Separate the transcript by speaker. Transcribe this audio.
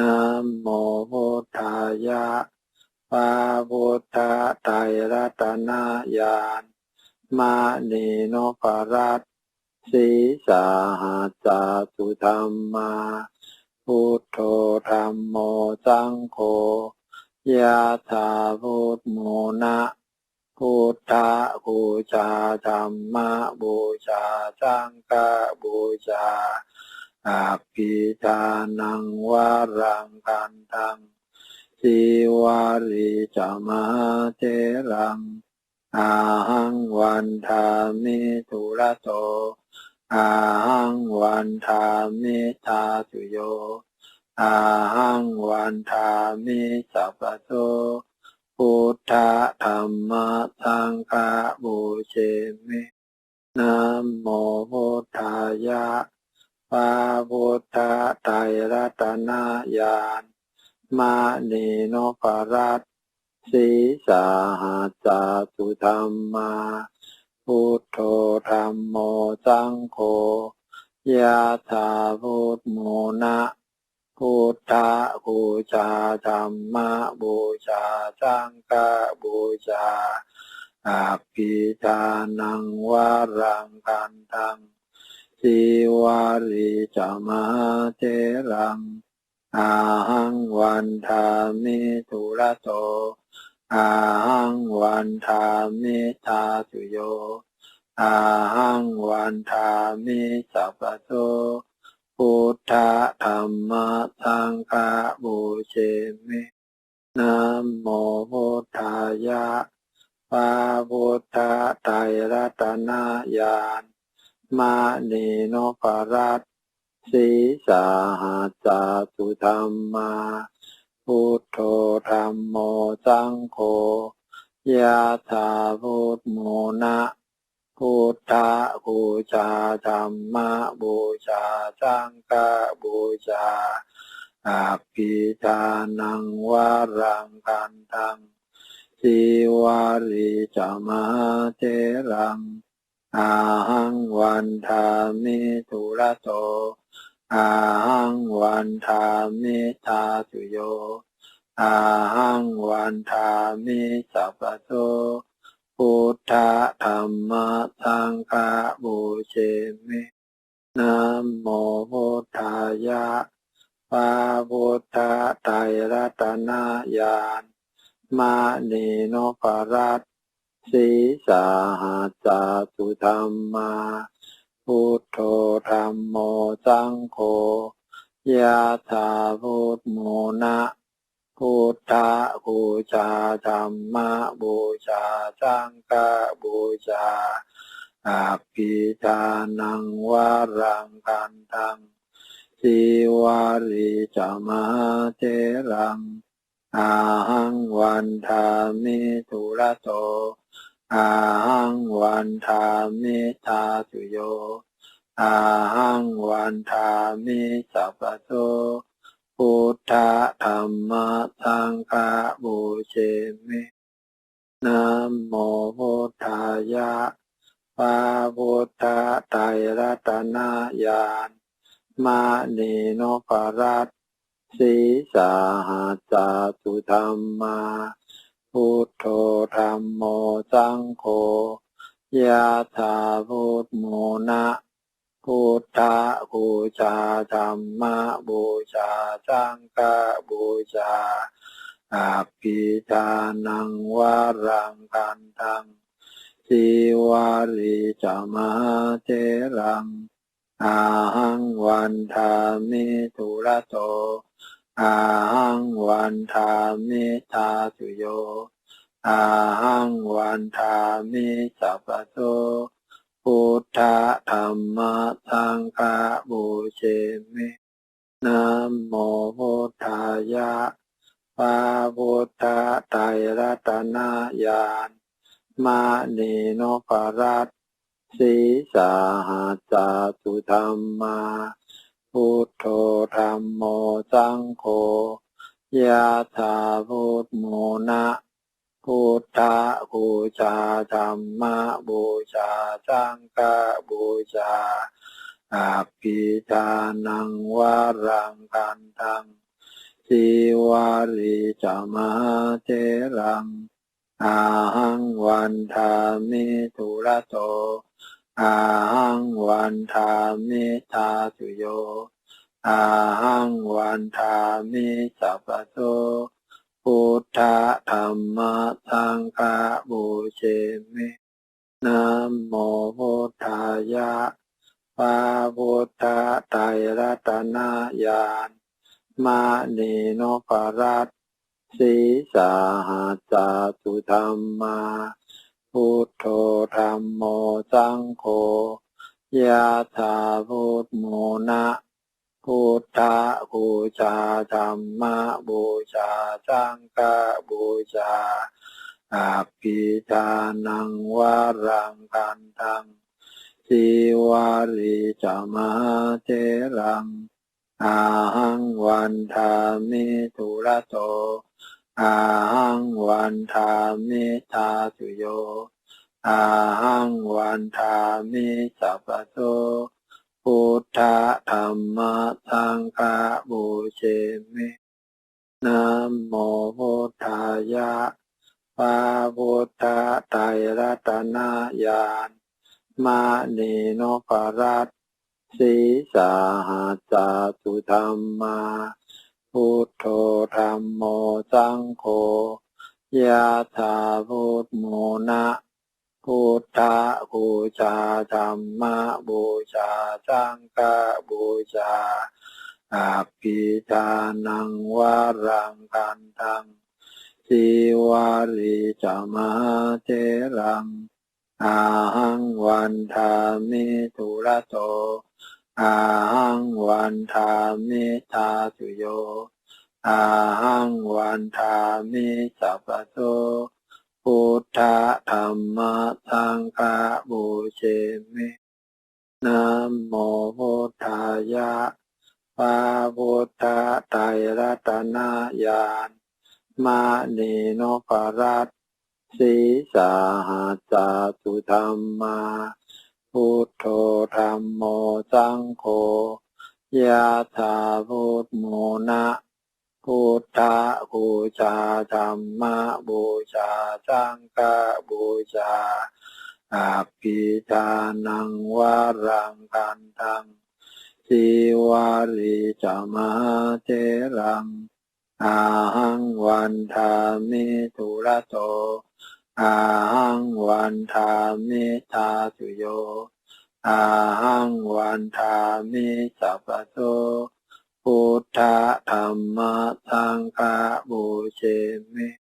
Speaker 1: นะโมพุทธายะปาพุทธไตรรัตนญาณมานีโนปรัตสีสาหัสสะสุธรรมา พุทโธธรรมโมสังโฆยะถาพุทโมนะพุทธะบูชาธรรมะบูชาสังฆบูชา อาภิชานังวารังกันตังสิวาริจามหาเทรัง อาหังวันทามิทุระโต อาหังวันทามิทาสุโย อาหังวันทามิสัพพโตพุทธะธรรมสังฆบูเชมินะโมพุทธายะ ปาพุทธไตรรัตนญาณมานีนปรัตสีสาหัสสะสุธรรมา พุทโธธรรมโมสังโฆยะถาพุทโมนะพุทธะบูชาธรรมะบูชาสังฆะบูชาอาภิชานังวารังกันตัง สิวาริจามาเทรังอาหังวันทามิทุระโตอาหังวันทามิทาสุโยอาหังวันทามิสัพพโตพุทธธรรมะสังฆบูเชมินะโมพุทธายะปาพุทธไตรรัตนญาณ มานีโนปรัตสีสาหัสสะสุธรรมาพุทโธธรรมโมสังโฆยะถาพุทโมนะพุทธบูชาธรรมะบูชาสังฆบูชาอาภิชานังวารังกันตังสิวาริจามาเทรัง อาหังวันทามิทุระโตอาหังวันทามิทาสุโยอาหังวันทามิสัพพโตพุทธธรรมสังฆบูเชมินะโมพุทธายะปาพุทธไตรรัตนาญาณมานีโนปรัต สีสาหัสสะสุธรรมาพุทโธธรรมโมสังโฆยะถาพุทโมนะพุทธบูชาธรรมะบูชาสังฆบูชาอาภิชานังวารังกันตังสิวาริจามหาเทรังอาหังวันทามิทุระโต อาหังวันทามิทาสุโยอาหังวันทามิสัพพโตพุทธธรรมะสังฆะบูเชมินะโมพุทธายะปาพุทธไตรรัตนญาณมานีโนปรัตสีสาหัสสะสุธรรมา พุทโธธรรมโมสังโฆยะถาพุทโมนะพุทธบูชาธรรมบูชาสังฆบูชาอาภิชานังวารังกันตังสิวาริจามหาเทรังอาหังวันทามิทุระโต อาหังวันทามิทาสุโยอาหังวันทามิสัพโตพุทธธรรมสังฆบูเชมินะโมพุทธายะปาพุทธไตรรัตนญาณมานีโนปรัตสีสาหัสตุธรรมา พุทโธธรรมโมสังโฆยะถาพุทโมนะพุทธบูชาธรรมบูชาสังฆบูชาอาภิชานังวารังกันตังสสีวาริจามหาเทรังอาหังวันทามิทุระโต อาหังวันทามิทาสุโยอาหังวันทามิสัพโตพุทธธรรมสังฆบูเชมินะโมพุทธายะปาพุทธไตรรัตนญาณมานีโนปรัตสีสาหัสสสุธรรมา พุทโธธรรมโมสังโฆยะถาพุทโมนะพุทธบูชาธรรมบูชาสังฆบูชาอาภิชานังวารังกันตังสิวาริจามหาเทรังอาหังวันทามิทุระโต อาหังวันทามิทาสุโยอาหังวันทามิสัพโตพุทธธรรมสังฆบูเชมินะโมพุทธายะปาพุทธไตรรัตนญาณมานีโนปรัตสีสาหัสสสุธรรมา พุทโธธรรมโมสังโฆยะถาพุทโมนะพุทธบูชาธรรมบูชาสังฆบูชาอาภิชานังวารังกันตังสิวาริจามหาเทรังอาหังวันทามิทุระโต อาหังวันทามิทาสุโยอาหังวันทามิสัพโตพุทธธรรมสังฆบูเชมินะโมพุทธายะปาพุทธไตรรัตนญาณมานีโนปรัตสีสาหัสสสุธรรมา พุทโธธรรมโมสังโฆยะถาพุทโมนะพุทธบูชาธรรมบูชาสังฆบูชาอาภิชานังวารังกันตังสิวาริจามหาเทรังอาหังวันทามิทุระโต อาหังวันทามิทาสุโยอาหังวันทามิสัพพโตพุทธธรรมสังฆบูเชมิ